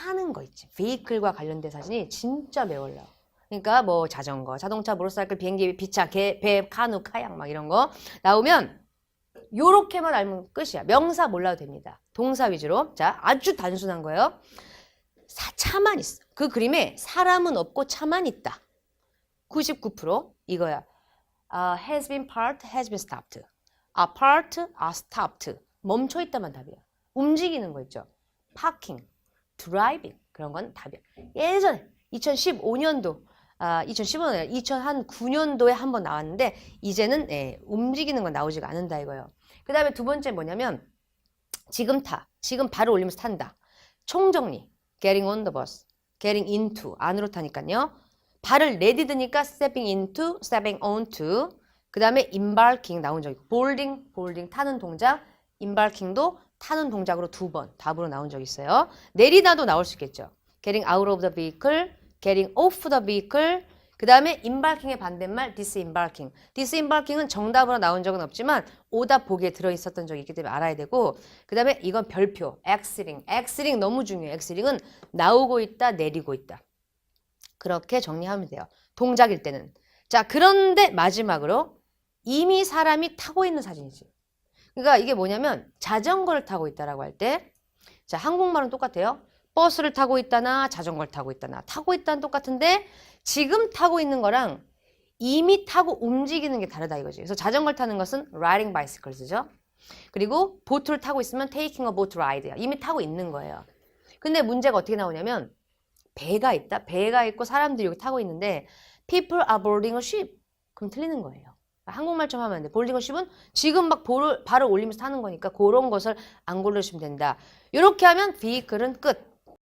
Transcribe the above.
타는 거 있지. vehicle과 관련된 사진이 진짜 매월려. 그러니까 뭐 자전거, 자동차, 모터사이클, 비행기, 비차, 개, 배, 카누, 카약 막 이런 거 나오면 요렇게만 알면 끝이야. 명사 몰라도 됩니다. 동사 위주로. 자, 아주 단순한 거예요. 사, 차만 있어. 그 그림에 사람은 없고 차만 있다. 99% 이거야. 아, has been parked, has been stopped. 아, parked, 아, stopped. 멈춰 있다만 답이야. 움직이는 거 있죠. parking, driving 그런 건 답이야. 예전에 2015년도 아, 2015년에 2009년도에 한 번 나왔는데 이제는 예, 움직이는 건 나오지가 않는다 이거예요. 그 다음에 두 번째 뭐냐면 지금 타, 지금 발을 올리면서 탄다. 총정리, getting on the bus, getting into 안으로 타니까요. 발을 내디드니까 stepping into, stepping onto. 그 다음에 embarking 나온 적 있고, boarding, boarding 타는 동작, embarking도 타는 동작으로 두 번 답으로 나온 적 있어요. 내리다도 나올 수 있겠죠. getting out of the vehicle, getting off the vehicle. 그 다음에 embarking의 반대말 disembarking. disembarking은 정답으로 나온 적은 없지만 오답 보기에 들어있었던 적이 있기 때문에 알아야 되고 그 다음에 이건 별표, exiting. exiting 너무 중요해요. exiting은 나오고 있다, 내리고 있다. 그렇게 정리하면 돼요. 동작일 때는. 자, 그런데 마지막으로 이미 사람이 타고 있는 사진이지. 그러니까 이게 뭐냐면 자전거를 타고 있다라고 할 때, 자, 한국말은 똑같아요. 버스를 타고 있다나 자전거를 타고 있다나 타고 있다는 똑같은데 지금 타고 있는 거랑 이미 타고 움직이는 게 다르다 이거지. 그래서 자전거를 타는 것은 riding bicycles죠. 그리고 보트를 타고 있으면 taking a boat ride야. 이미 타고 있는 거예요. 근데 문제가 어떻게 나오냐면 배가 있다. 배가 있고 사람들이 여기 타고 있는데 people are boarding a ship. 그럼 틀리는 거예요. 한국말처럼 하면 안 돼. ship은 지금 막 볼을, 발을 올리면서 타는 거니까 그런 것을 안 고르시면 된다. 이렇게 하면 vehicle은 끝.